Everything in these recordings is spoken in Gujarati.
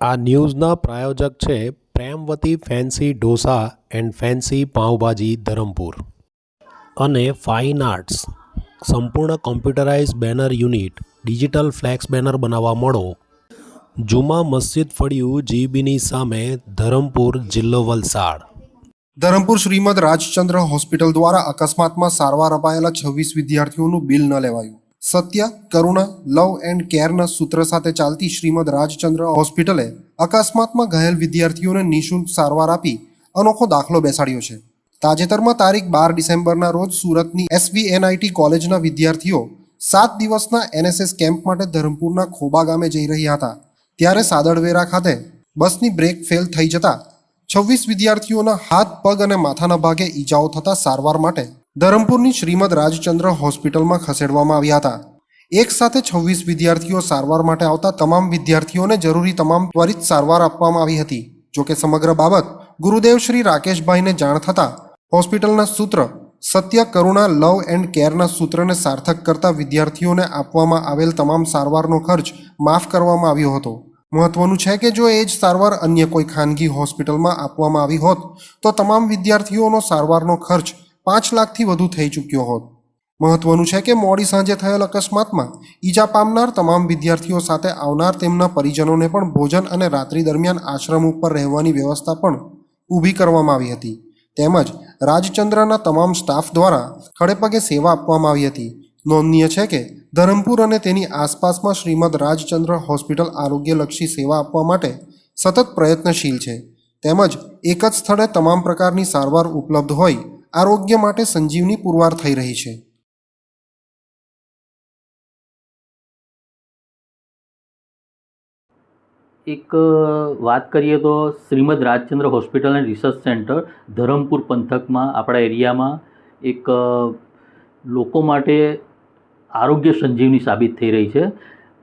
આ ન્યૂઝના પ્રાયોજક છે Premvati fancy dosa and fancy pav bhaji Dharampur. અને ફાઇન આર્ટ્સ. સંપૂર્ણ computerise banner unit, digital flex banner બનાવવા મળો. જુમા મસ્જિદ ફળિયું જીબીની સામે ધરમપુર જિલ્લો વલસાડ. ધરમપુર શ્રીમદ રાજચંદ્ર હોસ્પિટલ દ્વારા અકસ્માતમાં સારવાર અપાયેલા છવ્વીસ વિદ્યાર્થીઓનું બિલ ન લેવાયું. સત્ય, કરુણા, લવ એન્ડ કેરના સૂત્ર સાથે ચાલતી શ્રીમદ રાજચંદ્ર હોસ્પિટલે અકસ્માતમાં ઘાયલ વિદ્યાર્થીઓને નિઃશુલ્ક સારવાર આપી અનોખો દાખલો બેસાડ્યો છે. તાજેતરમાં તારીખ બાર ડિસેમ્બરના રોજ સુરતની એસવીએનઆઈટી કોલેજના વિદ્યાર્થીઓ સાત દિવસના એનએસએસ કેમ્પ માટે ધરમપુરના ખોબા ગામે જઈ રહ્યા હતા. ત્યારે સાદડવેરા ખાતે બસની બ્રેક ફેલ થઈ જતા છવ્વીસ વિદ્યાર્થીઓના હાથ, પગ અને માથાના ભાગે ઈજાઓ થતા સારવાર માટે ધરમપુરની શ્રીમદ રાજચંદ્ર હોસ્પિટલમાં ખસેડવામાં આવ્યા હતા. એક સાથે છવ્વીસ વિદ્યાર્થીઓ સારવાર માટે આવતા તમામ વિદ્યાર્થીઓને જરૂરી તમામ ત્વરિત સારવાર આપવામાં આવી હતી. જોકે સમગ્ર બાબત ગુરુદેવ શ્રી રાકેશભાઈને જાણ થતાં હોસ્પિટલના સૂત્ર સત્ય, કરુણા, લવ એન્ડ કેરના સૂત્રને સાર્થક કરતા વિદ્યાર્થીઓને આપવામાં આવેલ તમામ સારવારનો ખર્ચ માફ કરવામાં આવ્યો હતો. મહત્વનું છે કે જો એ જ સારવાર અન્ય કોઈ ખાનગી હોસ્પિટલમાં આપવામાં આવી હોત, તો તમામ વિદ્યાર્થીઓનો સારવારનો ખર્ચ પાંચ લાખથી વધુ થઈ ચૂક્યો હોત. મહત્વનું છે કે મોડી સાંજે થયેલ અકસ્માતમાં ઈજા પામનાર તમામ વિદ્યાર્થીઓ સાથે આવનાર તેમના પરિજનોને પણ ભોજન અને રાત્રિ દરમિયાન આશ્રમ ઉપર રહેવાની વ્યવસ્થા પણ ઊભી કરવામાં આવી હતી. તેમજ રાજચંદ્રના તમામ સ્ટાફ દ્વારા ખડેપગે સેવા આપવામાં આવી હતી. નોંધનીય છે કે ધરમપુર અને તેની આસપાસમાં શ્રીમદ રાજચંદ્ર હોસ્પિટલ આરોગ્યલક્ષી સેવા આપવા માટે સતત પ્રયત્નશીલ છે. તેમજ એક જ સ્થળે તમામ પ્રકારની સારવાર ઉપલબ્ધ હોય આરોગ્ય માટે સંજીવની પુરવાર થઈ રહી છે. એક વાત કરીએ તો Shrimad Rajchandra hospital and research centre Dharampur પંથકમાં, આપણા એરિયામાં એક લોકો માટે આરોગ્ય સંજીવની સાબિત થઈ રહી છે.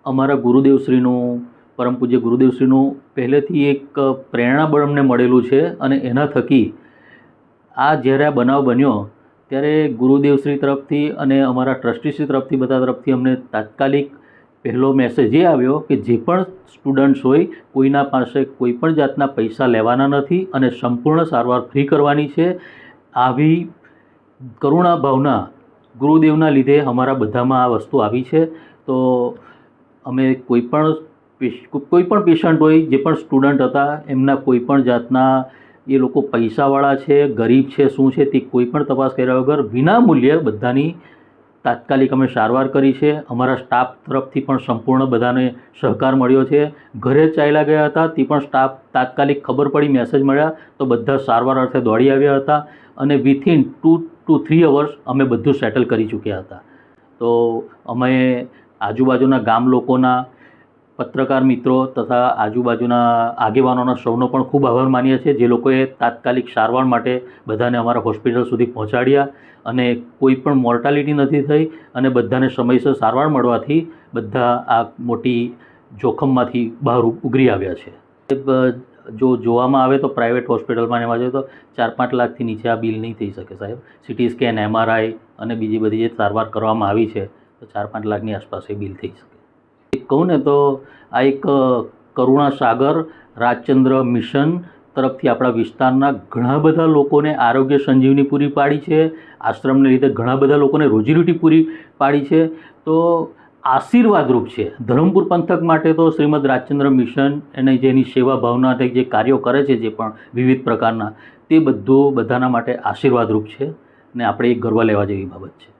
અમારા ગુરુદેવશ્રીનું, પરમ પૂજ્ય ગુરુદેવશ્રીનું પહેલેથી એક પ્રેરણાબળ અમને મળેલું છે અને એના થકી આ જ્યારે આ બનાવ બન્યો, ત્યારે ગુરુદેવશ્રી તરફથી અને અમારા ટ્રસ્ટીશ્રી તરફથી બધા તરફથી અમને તાત્કાલિક પહેલો મેસેજ એ આવ્યો કે જે પણ સ્ટુડન્ટ્સ હોય, કોઈના પાસે કોઈ પણ જાતના પૈસા લેવાના નથી અને સંપૂર્ણ સારવાર ફ્રી કરવાની છે, આવી કરુણા ભાવના ગુરુદેવના લીધે અમારા બધામાં આ વસ્તુ આવી છે. તો અમે કોઈ પણ કોઈ પણ પેશન્ટ હોય, જે પણ સ્ટુડન્ટ હતા, એમના કોઈ પણ જાતના એ લોકો પૈસાવાળા છે, ગરીબ છે, શું છે તે કોઈ પણ તપાસ કર્યા વગર વિના મૂલ્યે બધાની તાત્કાલિક અમે સારવાર કરી છે. અમારા સ્ટાફ તરફથી પણ સંપૂર્ણ બધાને સહકાર મળ્યો છે. ઘરે ચાલ્યા ગયા હતા, તે પણ સ્ટાફ તાત્કાલિક ખબર પડી, મેસેજ મળ્યા તો બધા સારવાર અર્થે દોડી આવ્યા હતા અને within two two three hours અમે બધું સેટલ કરી ચૂક્યા હતા. તો અમે આજુબાજુના ગામ લોકોના પત્રકાર મિત્રો તથા આજુબાજુના આગેવાનોના સૌનો પણ ખૂબ આભાર માનીએ છીએ. જે લોકોએ તાત્કાલિક સારવાર માટે બધાને અમારા હોસ્પિટલ સુધી પહોંચાડ્યા અને કોઈ પણ મોર્ટાલિટી નથી થઈ અને બધાને સમયસર સારવાર મળવાથી બધા આ મોટી જોખમમાંથી બહાર ઉગરી આવ્યા છે. જો જોવામાં આવે તો પ્રાઇવેટ હોસ્પિટલમાં એમાં જોઈએ તો ચાર પાંચ લાખથી નીચે આ બિલ નહીં થઈ શકે સાહેબ. સિટી સ્કેન એમઆરઆઈ અને બીજી બધી જે સારવાર કરવામાં આવી છે તો ચાર પાંચ લાખની આસપાસ એ બિલ થઈ શકે. કહું ને તો આ એક કરુણાસાગર કરુણા સાગર રાજચંદ્ર મિશન તરફથી આપણા વિસ્તારના ઘણા બધા લોકોને આરોગ્ય સંજીવની પૂરી પાડી છે. આશ્રમને લીધે ઘણા બધા લોકોને રોજીરોટી પૂરી પાડી છે. તો આશીર્વાદરૂપ છે. ધરમપુર પંથક માટે તો શ્રીમદ રાજચંદ્ર મિશન અને જેની સેવા ભાવના જે કાર્યો કરે છે જે પણ વિવિધ પ્રકારના તે બધું બધાના માટે આશીર્વાદરૂપ છે. ને આપણે એ ગર્વ લેવા જેવી બાબત છે.